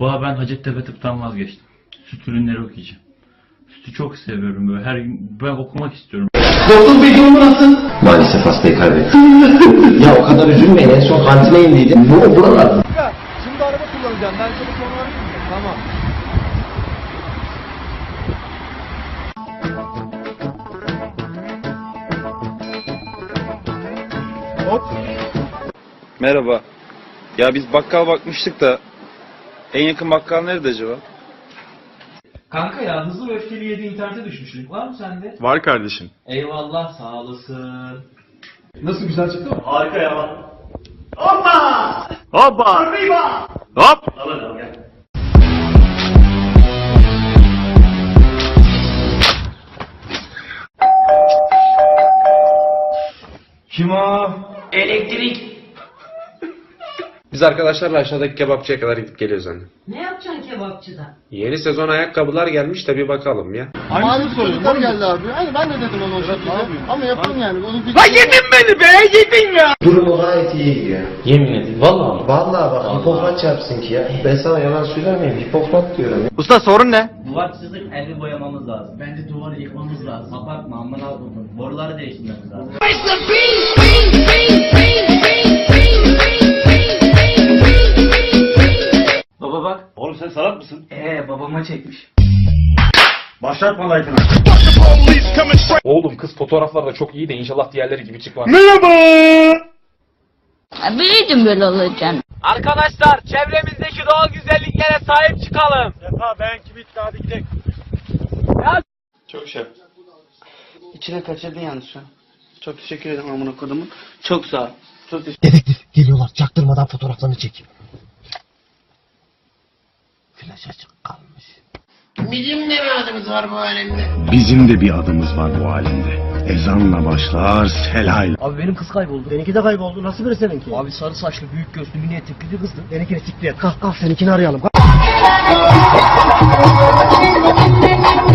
Valla ben Hacettepe tıptan vazgeçtim. Süt ürünleri okuyacağım. Sütü çok seviyorum böyle her gün ben okumak istiyorum. Doktor bey durumu nasıl? Maalesef hastayı kaybettim. ya o kadar üzülmeyin. En son kantine indiydim. Bu buralar. Şimdi araba kullanacağım. Ben sana sonra arayayım mı? Tamam. Hop. Merhaba. Ya biz bakkal bakmıştık da en yakın bakkal nerede acaba? Kanka ya hızlı ve öfkeli yedi internete düşmüş. Link var mı sende? Var kardeşim. Eyvallah sağ olasın. Nasıl güzel çıktı mı? Hoppa! Hop! Kim o? Biz arkadaşlarla aşağıdaki kebapçıya kadar gidip geliyoruz anne. Ne yapacaksın kebapçıda? Yeni sezon ayakkabılar gelmiş de bir bakalım ya. Aynı sorular geldi abi. Hani ben de dedim onu o şekilde. Ama yapalım yani. Onun bir... Durumu gayet iyi gidiyor. Yemin edin valla mı? Vallahi bak Hipokrat çarpsın ki ya. Ben sana yalan söyler miyim? Hipokrat diyorum. ya. Usta sorun ne? Duvar çizdik evi boyamamız lazım. Bence duvarı yıkmamız lazım. Abartma amına koydum. Boruları değiştirmemiz lazım. Baba bak. Oğlum sen salak mısın? Ee babama çekmiş. Başlatma like'ını. Oğlum kız fotoğraflarda çok iyi de inşallah diğerleri gibi çıkmaz. Biliyordum böyle olacağını. Arkadaşlar çevremizdeki doğal güzelliklere sahip çıkalım. Çok şey. İçine kaçırdın yalnız şu an. Çok teşekkür ederim amına kodumun. Çok sağ ol. Çok teşekkür Dedektif geliyorlar. Çaktırmadan fotoğraflarını çek ailecek kalmış. Bizim de bir adımız var bu alemde. Bizim de bir adımız var bu alemde. Ezanla başlar selayla. Abi benim kız kayboldu. Seninki de kayboldu. Nasıl biri seninki? Abi sarı saçlı büyük gözlü mini etekli bir kızdı. Seninkini siktir et. Kalk kalk seninkini arayalım. Kalk.